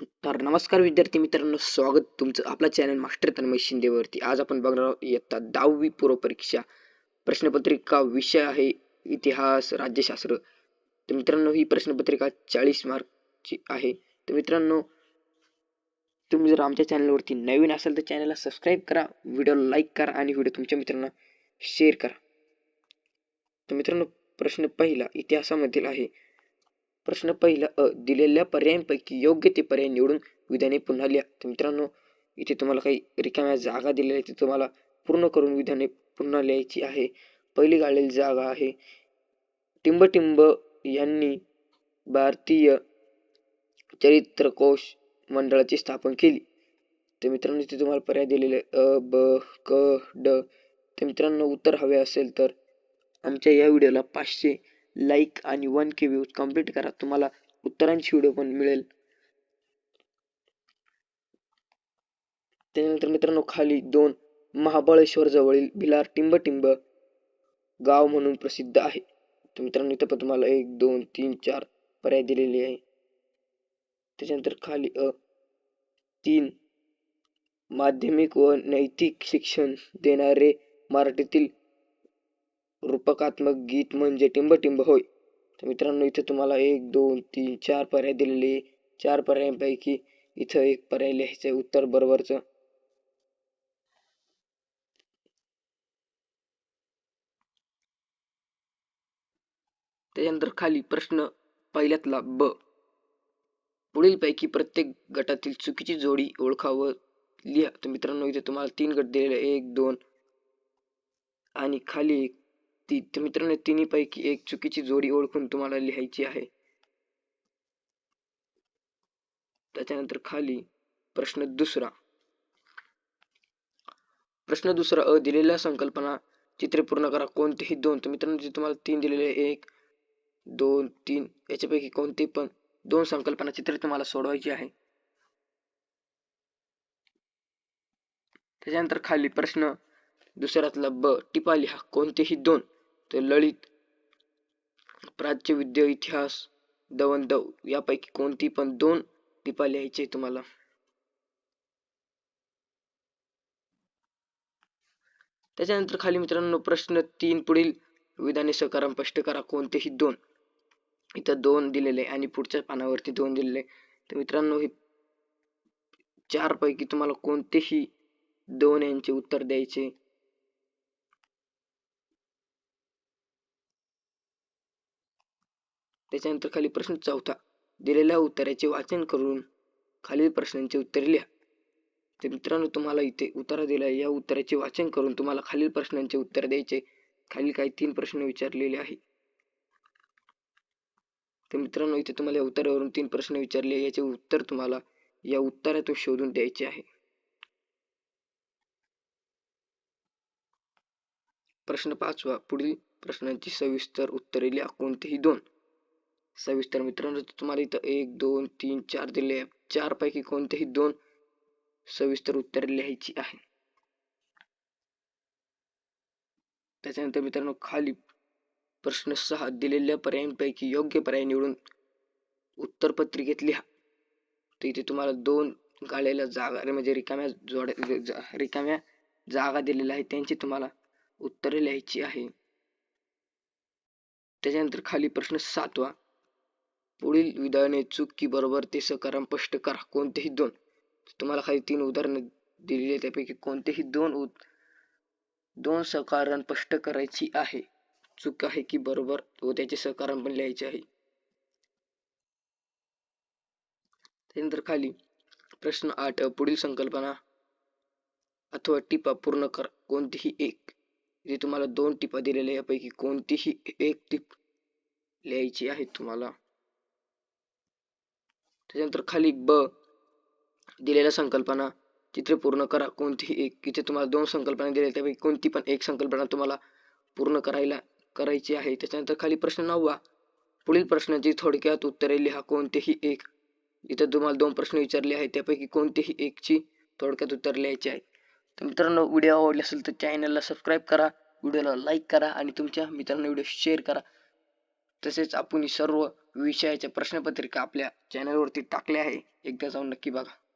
तर नमस्कार विद्यार्थी मित्रांनो स्वागत तुमचं आपला चॅनल मास्टर तन्मय शिंदेवरती. आज आपण बघणार आहोत इयत्ता दहावी पूर्व परीक्षा. प्रश्नपत्रिका विषय आहे इतिहास राज्यशास्त्र. तर मित्रांनो ही प्रश्नपत्रिका चाळीस मार्कची आहे. तर मित्रांनो तुम्ही जर आमच्या चॅनलवरती नवीन असाल तर चॅनलला सबस्क्राईब करा व्हिडिओ लाईक करा आणि व्हिडिओ तुमच्या मित्रांना शेअर करा. तर मित्रांनो प्रश्न पहिला इतिहासामधील आहे. प्रश्न पहिला अ दिलेल्या पर्यायांपैकी योग्य ते पर्याय निवडून विधाने पुन्हा लिहा. तर मित्रांनो इथे तुम्हाला काही रिकाम्या जागा दिलेल्या आहेत ते तुम्हाला पूर्ण करून विधाने पुन्हा लिहायची आहे. पहिली गाळलेली जागा आहे. टिंबटिंब यांनी भारतीय चरित्रकोश मंडळाची स्थापना केली. तर मित्रांनो इथे तुम्हाला पर्याय दिलेले अ ब क ड. तर मित्रांनो उत्तर हवे असेल तर आमच्या या व्हिडिओला पाचशे लाईक आणि वन के व्ह्यूज कंप्लीट करा. तुम्हाला उत्तरांची व्हिडिओ पण मिळेल. त्यानंतर मित्रांनो खाली दोन महाबळेश्वर जवळील भिलार टिंबटिंब गाव म्हणून प्रसिद्ध आहे. तर मित्रांनो इथं पण तुम्हाला एक दोन तीन चार पर्याय दिलेले आहे. त्याच्यानंतर खाली अ तीन माध्यमिक व नैतिक शिक्षण देणारे मराठीतील रूपकात्मक गीत म्हणजे टिंबटिंब होय. तर मित्रांनो इथे तुम्हाला एक दोन तीन चार पर्याय दिलेले चार पर्यायांपैकी इथं एक पर्याय लिहायचं उत्तर बरोबरचं. त्याच्यानंतर खाली प्रश्न पहिल्यातला ब. पुढीलपैकी प्रत्येक गटातील चुकीची जोडी ओळखा व लिहा. तर मित्रांनो इथे तुम्हाला तीन गट दिलेले एक दोन आणि खाली एक. ती तर मित्रांनो तिन्हीपैकी एक चुकीची जोडी ओळखून तुम्हाला लिहायची आहे. त्याच्यानंतर खाली प्रश्न दुसरा. प्रश्न दुसरा अ दिलेल्या संकल्पना चित्रे पूर्ण करा. कोणतेही दोन तर मित्रांनो तुम्हाला तीन दिलेले आहे. एक दोन तीन याच्यापैकी कोणते पण दोन संकल्पना चित्रे तुम्हाला सोडवायची आहे. त्याच्यानंतर खाली प्रश्न दुसऱ्यातला ब टिपा लिहा. कोणतेही दोन तर ललित प्राच्यविद्या इतिहास दवंदव यापैकी कोणती पण दोन टिपा लिहायचे तुम्हाला. त्याच्यानंतर खाली मित्रांनो प्रश्न तीन पुढील विधाने सकाराम स्पष्ट करा. कोणतेही दोन. इथं दोन दिलेले आणि पुढच्या पानावरती दोन दिलेले तर मित्रांनो हे चार पैकी तुम्हाला कोणतेही दोन यांचे उत्तर द्यायचे त्याच्यानंतर खाली प्रश्न चौथा. दिलेल्या उत्तराचे वाचन करून खालील प्रश्नांची उत्तरे लिहा. तर मित्रांनो तुम्हाला इथे उत्तर दिला या उत्तराचे वाचन करून तुम्हाला खालील प्रश्नांचे उत्तर द्यायचे. खाली काही तीन प्रश्न विचारलेले आहे. तर मित्रांनो इथे तुम्हाला या उत्तरावरून तीन प्रश्न विचारले याचे उत्तर तुम्हाला या उत्तरातून शोधून द्यायचे आहे. प्रश्न पाचवा. पुढील प्रश्नांची सविस्तर उत्तरे लिहा. कोणतेही दोन. सविस्तर मित्रांनो तुम्हाला इथं एक दोन तीन चार दिले चार पैकी कोणतेही दोन सविस्तर उत्तरे लिहायची आहे. त्याच्यानंतर मित्रांनो खाली प्रश्न सहा दिलेल्या पर्यायांपैकी योग्य पर्याय निवडून उत्तर पत्रिकेत लिहा. तर इथे तुम्हाला दोन गाळलेल्या जागा म्हणजे रिकाम्या जोड रिकाम्या जागा दिलेल्या आहेत. त्यांची तुम्हाला उत्तरे लिहायची आहे. त्याच्यानंतर खाली प्रश्न सातवा. पुढील विधाने चूक की बरोबर ते सकाराम स्पष्ट करा. कोणतेही दोन. तुम्हाला खाली तीन उदाहरणं दिलेली आहेत. त्यापैकी कोणतेही दोन उद दोन सकारण स्पष्ट करायची आहे. चूक आहे की बरोबर व त्याचे सकारण पण लिहायचे आहे. त्यानंतर खाली प्रश्न आठ. पुढील संकल्पना अथवा टिपा पूर्ण करा. कोणतीही एक. इथे तुम्हाला दोन टिपा दिलेल्या यापैकी कोणतीही एक टिप लिहायची आहे तुम्हाला. त्याच्यानंतर खाली ब दिलेल्या संकल्पना. चित्रे पूर्ण करा. कोणती एक? इथे तुम्हाला दोन संकल्पना दिल्या त्यापैकी कोणती पण एक संकल्पना तुम्हाला पूर्ण करायला करायची आहे. त्याच्यानंतर खाली प्रश्न नववा पुढील प्रश्नाची थोडक्यात उत्तरे लिहा. कोणतेही एक? इथे तुम्हाला दोन प्रश्न विचारले आहेत. त्यापैकी कोणतेही एकची थोडक्यात उत्तर लिहायची आहे. तर मित्रांनो व्हिडिओ आवडले असेल तर चॅनलला सबस्क्राईब करा. व्हिडिओला लाईक करा आणि तुमच्या मित्रांना व्हिडिओ शेअर करा. तसेच आपण सर्व विषयाच्या प्रश्नपत्रिका आपल्या चॅनलवरती वरती टाकल्या आहे. एकदा जाऊन नक्की बघा.